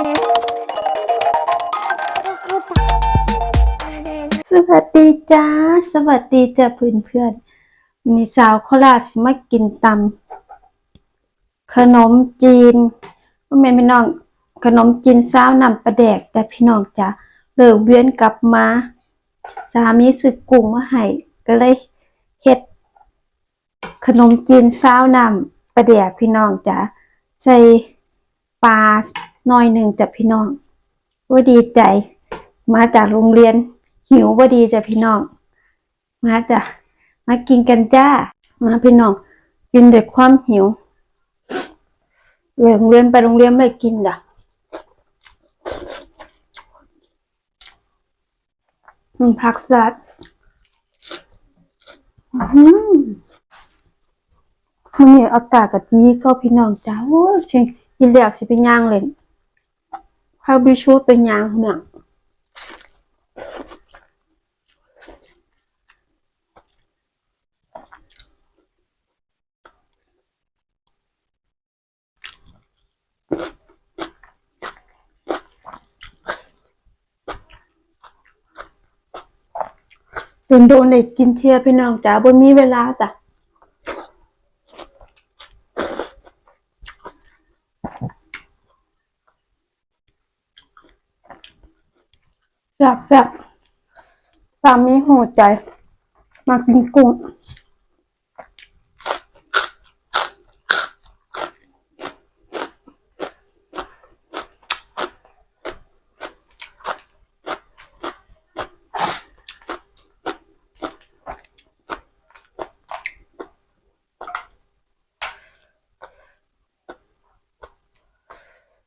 สวัสดีจ้า สวัสดีจ้าเพื่อนเพื่อนๆมีสาวโคราชมากินตำขนมจีนพ่อแม่พี่น้อง ขนมจีนสาวนำปลาแดกจ้ะพี่น้องจ้ะเลิกเวียนกลับมา สามีซื้อกุ้งมาให้ก็เลยเฮ็ด ขนมจีนสาวนำปลาแดกพี่น้องจ้ะใส่ปลา น่อยหนึ่งจ้ะพี่น้องว่าดีใจ มาจากโรงเรียน หิวพอดีจ้ะพี่น้อง มาจ้ะมากินกันจ้า มาพี่น้อง กินด้วยความหิวเลิกโรงเรียนไปโรงเรียนเลยกินจ้ะมันผักสลัดอื้อหือมันมีอากาศกะจีก็พี่น้องจ้าโอ้ยเชิงกินแล้วสิไปย่างเลย พาบิชูเป็นยางเนี่ยโดนโดนได้กินเทียพี่น้องจ๋าบ่มีเวลาจ้ะ แซ่บแซ่บสามีหูใจ มากินกุ้ง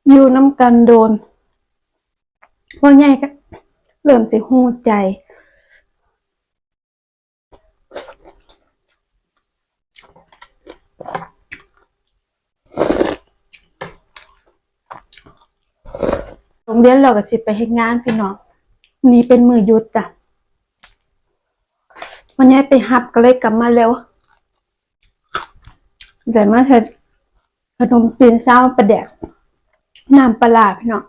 อยู่น้ำกันโดนว่าไงก็ เริ่มสิหูใจ โรงเรียนเราก็สิไปเฮ็ดงานพี่น้องนนี้เป็นมือหยุดจ้ะวันนี้ไปหับก็เลยกลับมาเร็วแต่เมาเฮ็ดขนมจีนเช้าประแดกน้ำปลาร้าพี่น้อง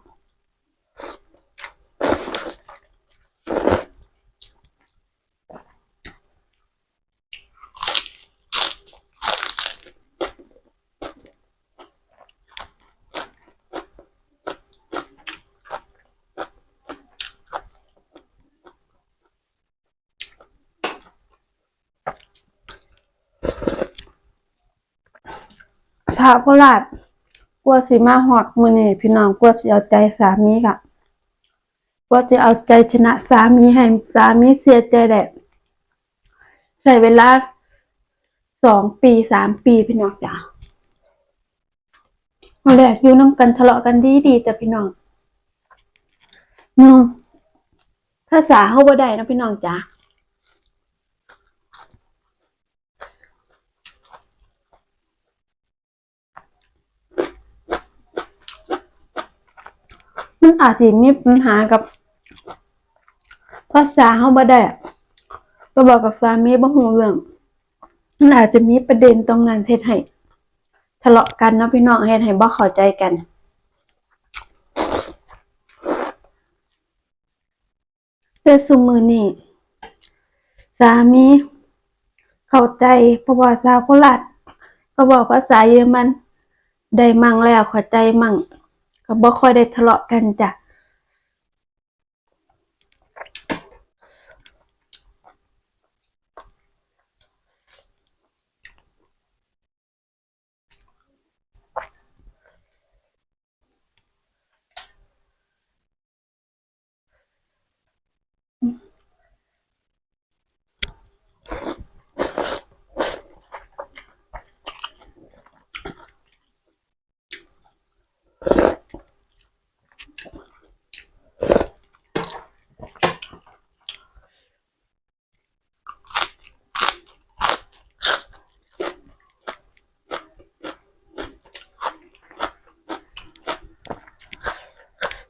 ชาวโคราชกลัวสิมาหอดมือนี่พี่น้องกลัวสิเอาใจสามีกะกลัวจะเอาใจชนะสามีให้สามีเสียใจแหละใส่เวลาสองปีสามปีพี่น้องจ้ะมาแรกอยู่น้ำกันทะเลาะกันดีดีๆจ้ะพี่น้องนึงภาษาเขาบ่ได้นะพี่น้องจ้ะ มันอาจสิมีปัญหากับภาษาเฮาบ่ได้อะก็บอกกับสามีบ่ฮู้เรื่องมันอาจจะมีประเด็นตรงนั้นเฮ็ดให้ทะเลาะกันเนาะพี่น้องเฮ็ดให้บ่เข้าใจกันแต่ซุมือนี้สามีเข้าใจเพราะว่าสาวโคราชก็บอกภาษาเยอรมันได้มั่งแล้วเข้าใจมั่ง ก็บ่ค่อยได้ทะเลาะกันจ้ะ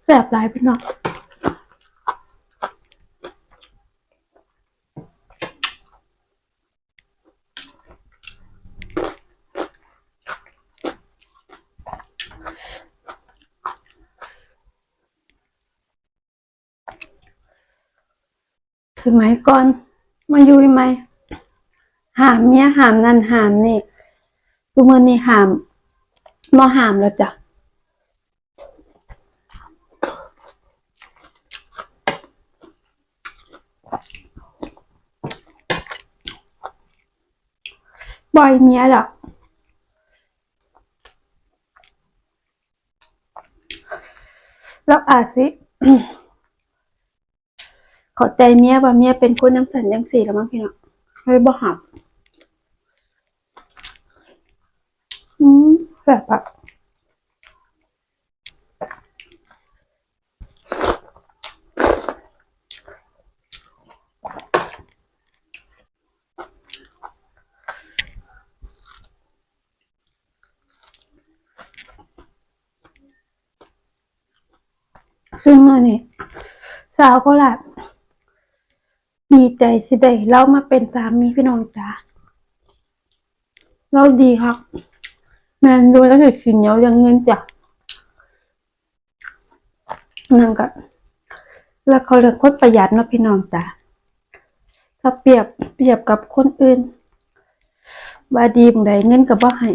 แสบหลายพี่น้องสมัยก่อนมายุยไหมหามเมียหามนั่นหามนี่ทุกมือนี่หามมาหามแล้วจ้ะ บ่อยเมียหรอกแล้วอาจสิขอใจเมียว่าเมียเป็นคนยังสันยังสีแล้วมั้งพี่น้องเลยบ่หับอืมแบบอะ ซึ่งเมื่อนี่สาวโคราชดีใจสิได้เรามาเป็นสามีพี่น้องจ้าเราดีครับแมนดูแล้วจะขินเหนียวยังเงินจ้ะนั่นก็แล้วเขาเรียกคนประหยัดเนาะพี่น้องจ้ะถ้าเปรียบเปรียบกับคนอื่นว่าดีบงใดเงินก็บ่ให้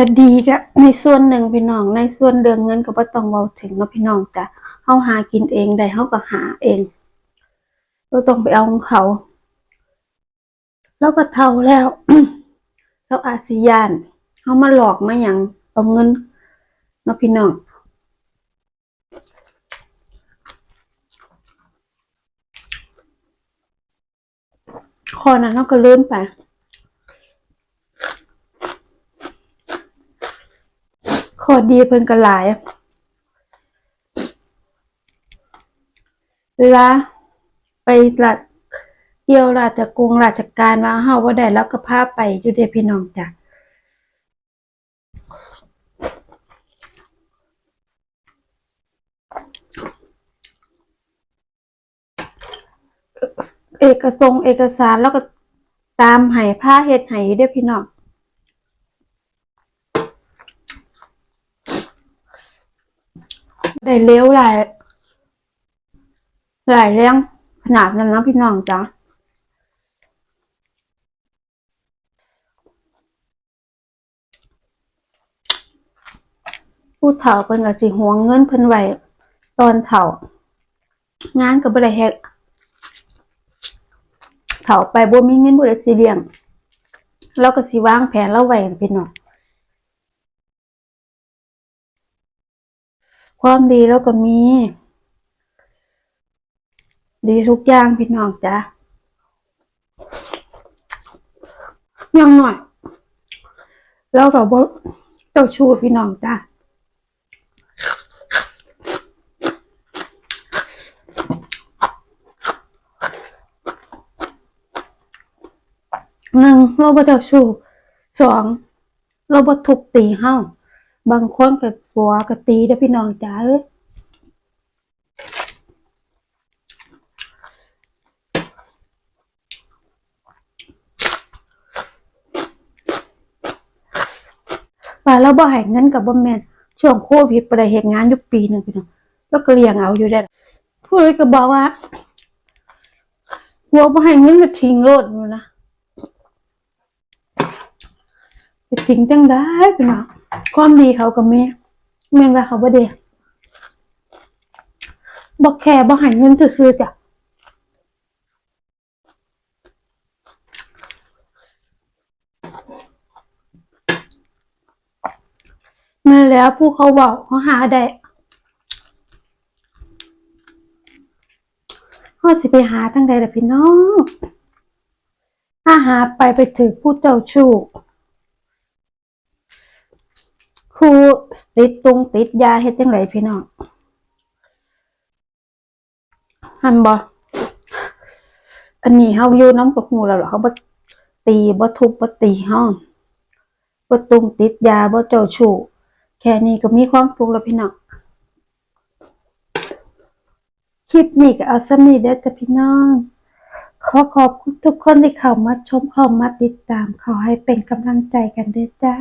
ก็ดีจ้ะในส่วนหนึ่งพี่น้อง ในส่วนเรื่องเงินก็บ่ต้องเว้าถึงเนาะพี่น้องจ้ะเฮาหากินเองได้เฮาก็หาเองเราต้องไปเอาของเขา แล้วก็เท่าแล้วแล้วอาสิยานเขามาหลอกมาอย่างเอาเงินเนาะพี่น้องข้อนั้นเราก็ลืมไป ข้อดีเพิ่นก็หลาย เวลาไปละเที่ยวราชกงราชการว่าเฮาบ่ได้แล้วก็พาไปอยู่เด้พี่น้องจ้ะเอกสงเอกสารแล้วก็ตามให้ผ้าเฮ็ดให้อยู่เด้พี่น้อง ได้เร็วหลายหลายเรื่องขนาดนั้นนะพี่น้องจ้ะผู้เฒ่าเพิ่นก็สิหวงเงินเพิ่นไว้ตอนเฒ่างานก็บ่ได้เฮ็ดเฒ่าไปบ่มีเงินบ่ได้สิเลี้ยงเราก็สิวางแผนเราไว้พี่น้อง ความดีเราก็มี ดีทุกอย่างพี่น้องจ้ะยังหน่อยเราก็บ่เจ้าชู้พี่น้องจ้ะหนึ่งเราบ่เจ้าชู้สองเราบ่ทุบตีเฮ้า บางคนก็ผัวก็ตีเด้อพี่น้องจ๋าเอ้ยว่าเราบ่ให้เงินกับบ่แม่นช่วงโควิดบ่ได้เฮ็ดงานอยู่ปีหนึ่งพี่น้องแล้วก็เลี้ยงเอาอยู่ได้ผู้ใดก็บอกว่าผัวบ่ให้เงินก็ทิ้งโลดอยู่นะจะจริงจังได้พี่น้อง ความดีเขาก็มีแม่นว่าเขาบ่ดีบ่แค่บ่ให้เงินซื่อจ้ะม่นแล้วผู้เขาเว้าเขาหาได้เฮาสิไปหาทางใดล่พี่น้อง ถ้าหาไปไปถึงผู้เจ้าชู้ ครูติดตรงติดยาเฮ็ดจังไดพี่น้องหันบ่อันนี้เฮาอยู่น้ำกับหูแล้วเหรอเขาบ่ตีบ่ทุบบ่ตีเฮาบ่ตรงติดยาบ่เจ้าชู้แค่นี้ก็มีความสุขแล้วพี่น้องคลิปนี้ก็เอาซ้ำนี้เด้อจ้ะพี่น้อง ขอขอบคุณทุกคนที่เข้ามาชมเข้ามาติดตามขอให้เป็นกำลังใจกันเด้อจ้า